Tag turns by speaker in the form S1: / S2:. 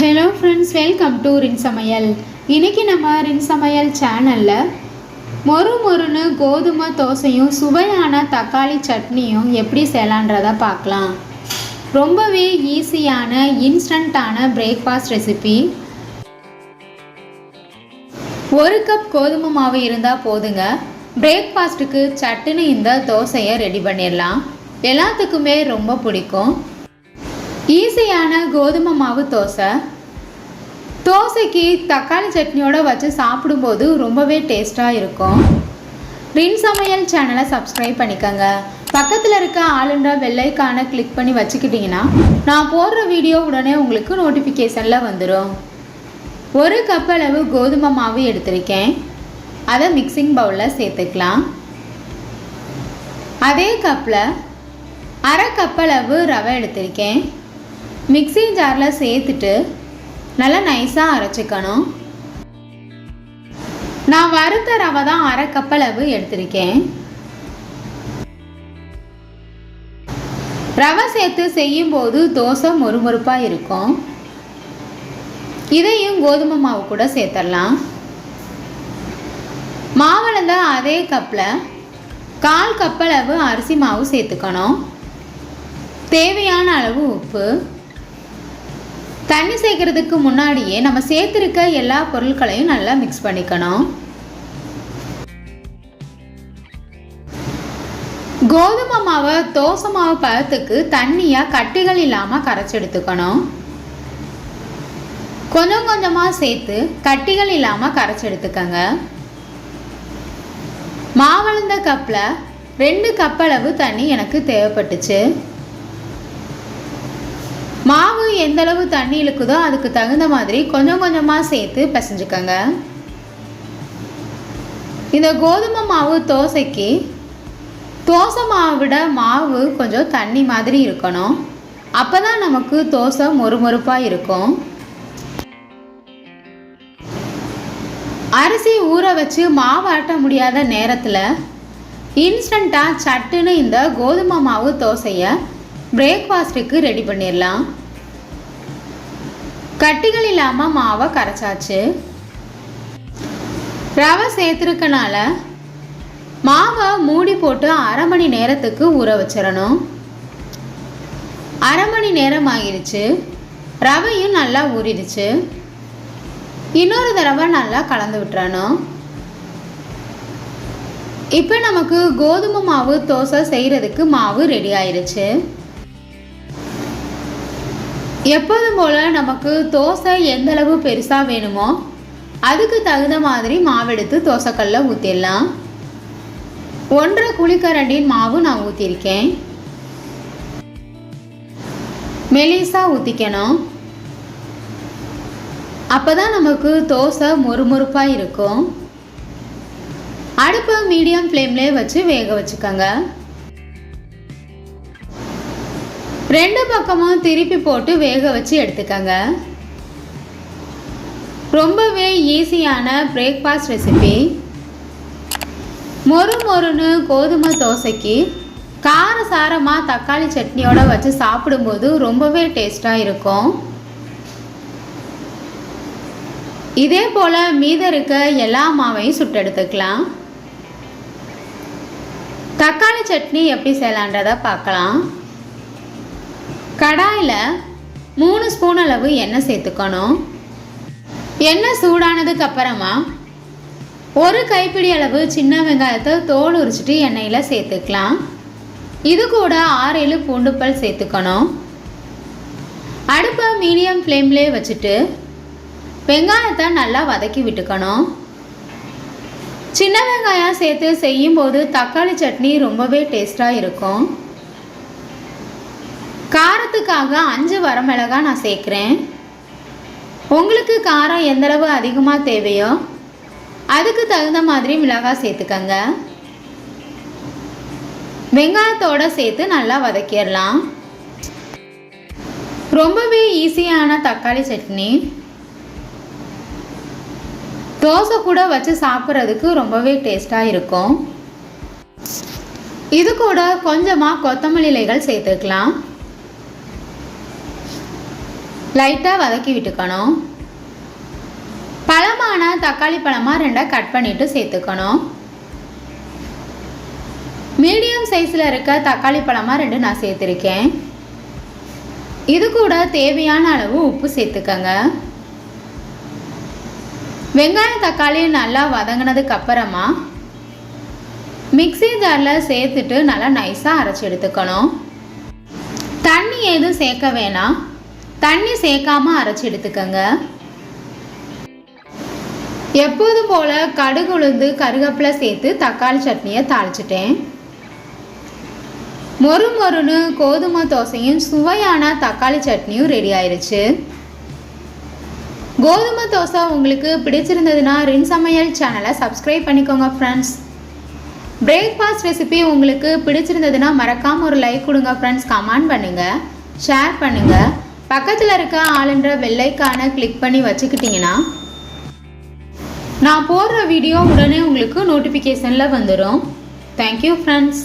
S1: Hello friends welcome to ரின் சமையல் இன்னைக்கு நம்ம ரின் சமையல் சேனலில் மொறு மொறுன்னு கோதுமை தோசையும் சுவையான தக்காளி சட்னியும் எப்படி செய்யலான்றதை பார்க்கலாம். ரொம்பவே ஈஸியான இன்ஸ்டண்ட்டான பிரேக்ஃபாஸ்ட் ரெசிபி ஒரு கப் கோதுமை மாவு இருந்தால் போதுங்க. பிரேக்ஃபாஸ்ட்டுக்கு சட்டுன்னு இந்த தோசையை ரெடி பண்ணிடலாம். எல்லாத்துக்குமே ரொம்ப பிடிக்கும். ஈஸியான கோதுமை மாவு தோசை. தோசைக்கு தக்காளி சட்னியோடு வச்சு சாப்பிடும்போது ரொம்பவே டேஸ்ட்டாக இருக்கும். ரின் சமையல் சேனலை சப்ஸ்கிரைப் பண்ணிக்கோங்க. பக்கத்தில் இருக்க ஆளுன்ற வெள்ளைக்கான கிளிக் பண்ணி வச்சுக்கிட்டிங்கன்னா நான் போடுற வீடியோ உடனே உங்களுக்கு நோட்டிஃபிகேஷனில் வந்துடும் ஒரு கப் அளவு கோதுமை மாவு எடுத்திருக்கேன். அதை மிக்சிங் பவுலில் சேர்த்துக்கலாம். அதே கப்பில் அரை கப் அளவு ரவை எடுத்திருக்கேன். மிக்ஸி ஜாரில் சேர்த்துட்டு நல்லா நைஸாக அரைச்சிக்கணும். நான் வறுத்த ரவை தான் அரை கப்பளவு எடுத்திருக்கேன். ரவை சேர்த்து செய்யும்போது தோசை மொறுமொறுப்பாக இருக்கும். இதையும் கோதுமை மாவு கூட சேர்த்துடலாம் மாவுலந்த அதே கப்பில் கால் கப்பளவு அரிசி மாவு சேர்த்துக்கணும். தேவையான அளவு உப்பு. தண்ணி சேர்க்கறதுக்கு முன்னாடியே நம்ம சேர்த்துருக்க எல்லா பொருட்களையும் நல்லா மிக்ஸ் பண்ணிக்கணும். கோதுமை மாவை தோசை மாவு பழத்துக்கு தண்ணியாக கட்டிகள் இல்லாமல் கரைச்சி எடுத்துக்கணும். கொஞ்சம் கொஞ்சமாக சேர்த்து கட்டிகள் இல்லாமல் கரைச்சி எடுத்துக்கோங்க. மாவளந்த கப்பில் ரெண்டு கப் அளவு தண்ணி எனக்கு தேவைப்பட்டுச்சு. மாவு எந்தளவு தண்ணி இழுக்குதோ அதுக்கு தகுந்த மாதிரி கொஞ்சம் கொஞ்சமாக சேர்த்து பிசைஞ்சுக்கோங்க. இந்த கோதுமை மாவு தோசைக்கு தோசை மாவை விட மாவு கொஞ்சம் தண்ணி மாதிரி இருக்கணும். அப்போ தான் நமக்கு தோசை மொறுமொறுப்பாக இருக்கும். அரிசி ஊற வச்சு மாவு ஆட்ட முடியாத நேரத்தில் இன்ஸ்டண்ட்டாக சட்டுன்னு இந்த கோதுமை மாவு தோசையை பிரேக்ஃபாஸ்ட்டுக்கு ரெடி பண்ணிடலாம் கட்டிகள் இல்லாமல் மாவை கரைச்சாச்சு. ரவை சேர்த்துருக்கனால மாவை மூடி போட்டு அரை மணி நேரத்துக்கு ஊற வச்சிடணும். அரை மணி நேரம் ஆகிருச்சு ரவையும் நல்லா ஊறிடுச்சு. இன்னொரு தடவை நல்லா கலந்து விட்டுறணும். இப்போ நமக்கு கோதுமை மாவு தோசை செய்கிறதுக்கு மாவு ரெடி ஆயிடுச்சு. எப்போதும் போல் நமக்கு தோசை எந்தளவு பெருசாக வேணுமோ அதுக்கு தகுந்த மாதிரி மாவெடுத்து தோசைக்கல்ல ஊற்றிடலாம் ஒன்றரை குழிக்கரண்டின் மாவு நான் ஊற்றிருக்கேன் மெலிசாக ஊற்றிக்கணும் அப்போ தான் நமக்கு தோசை மொறுமொறுப்பாக இருக்கும். அடுப்பை மீடியம் ஃப்ளேம்லேயே வச்சு வேக வச்சுக்கோங்க. ரெண்டு பக்கமும் திருப்பி போட்டு வேக வச்சு எடுத்துக்கோங்க. ரொம்பவே ஈஸியான பிரேக்ஃபாஸ்ட் ரெசிபி மொறு மொறுன்னு கோதுமை தோசைக்கு கார சாரமாக தக்காளி சட்னியோட வச்சு சாப்பிடும்போது ரொம்பவே டேஸ்ட்டாக இருக்கும். இதே போல் மீத இருக்க எல்லா மாவையும் சுட்டு எடுத்துக்கலாம். தக்காளி சட்னி எப்படி செய்யலான்றதை பார்க்கலாம். கடாயில் மூணு ஸ்பூன் அளவு எண்ணெய் சேர்த்துக்கணும். எண்ணெய் சூடானதுக்கு அப்புறமா ஒரு கைப்பிடி அளவு சின்ன வெங்காயத்தை தோல் உரிச்சிட்டு எண்ணெயில் சேர்த்துக்கலாம். இது கூட ஆறு ஏழு பூண்டுப்பல் சேர்த்துக்கணும். அடுப்பை மீடியம் ஃப்ளேம்லேயே வச்சுட்டு வெங்காயத்தை நல்லா வதக்கி விட்டுக்கணும். சின்ன வெங்காயம் சேர்த்து செய்யும்போது தக்காளி சட்னி ரொம்பவே டேஸ்ட்டாக இருக்கும். காரத்துக்காக அஞ்சு வரமிளகாய் நான் சேர்க்குறேன். உங்களுக்கு காரம் எந்தளவு அதிகமாக தேவையோ அதுக்கு தகுந்த மாதிரி மிளகாய் சேர்த்துக்கங்க. வெங்காயத்தோடு சேர்த்து நல்லா வதக்கிடலாம். ரொம்பவே ஈஸியான தக்காளி சட்னி. தோசை கூட வச்சு சாப்பிட்றதுக்கு ரொம்பவே டேஸ்ட்டாக இருக்கும். இது கூட கொஞ்சமாக கொத்தமல்லி இலைகள் சேர்த்துக்கலாம். லைட்டாக வதக்கி விட்டுக்கணும். பழமான தக்காளி பழமாக ரெண்டாக கட் பண்ணிவிட்டு சேர்த்துக்கணும். மீடியம் சைஸில் இருக்க தக்காளி பழமாக ரெண்டு நான் சேர்த்துருக்கேன். இது கூட தேவையான அளவு உப்பு சேர்த்துக்கங்க. வெங்காயம் தக்காளி நல்லா வதங்கினதுக்கு அப்புறமா மிக்ஸி ஜாரில் சேர்த்துட்டு நல்லா நைஸாக அரைச்சி எடுத்துக்கணும். தண்ணி எதுவும் சேர்க்க வேணாம். தண்ணி சேர்க்காம அரைச்சி எடுத்துக்கங்க. எப்போதும் போல் கடுகு உளுந்து கருவேப்பிலை சேர்த்து தக்காளி சட்னியை தாளிச்சிட்டேன். மொறு மொறுன்னு கோதுமை தோசையும் சுவையான தக்காளி சட்னியும் ரெடி ஆயிடுச்சு கோதுமை தோசை உங்களுக்கு பிடிச்சிருந்ததுன்னா ரின் சமையல் சேனலை சப்ஸ்கிரைப் பண்ணிக்கோங்க ஃப்ரெண்ட்ஸ் பிரேக்ஃபாஸ்ட் ரெசிபி உங்களுக்கு பிடிச்சிருந்ததுன்னா மறக்காமல் ஒரு லைக் கொடுங்க ஃப்ரெண்ட்ஸ் கமெண்ட் பண்ணுங்கள் ஷேர் பண்ணுங்கள் பக்கத்தில் இருக்க ஆளுன்ற வெள்ளைக்கான கிளிக் பண்ணி வச்சுக்கிட்டிங்கன்னா நான் போடுற வீடியோ உடனே உங்களுக்கு நோட்டிஃபிகேஷனில் வந்துடும் தேங்க்யூ ஃப்ரெண்ட்ஸ்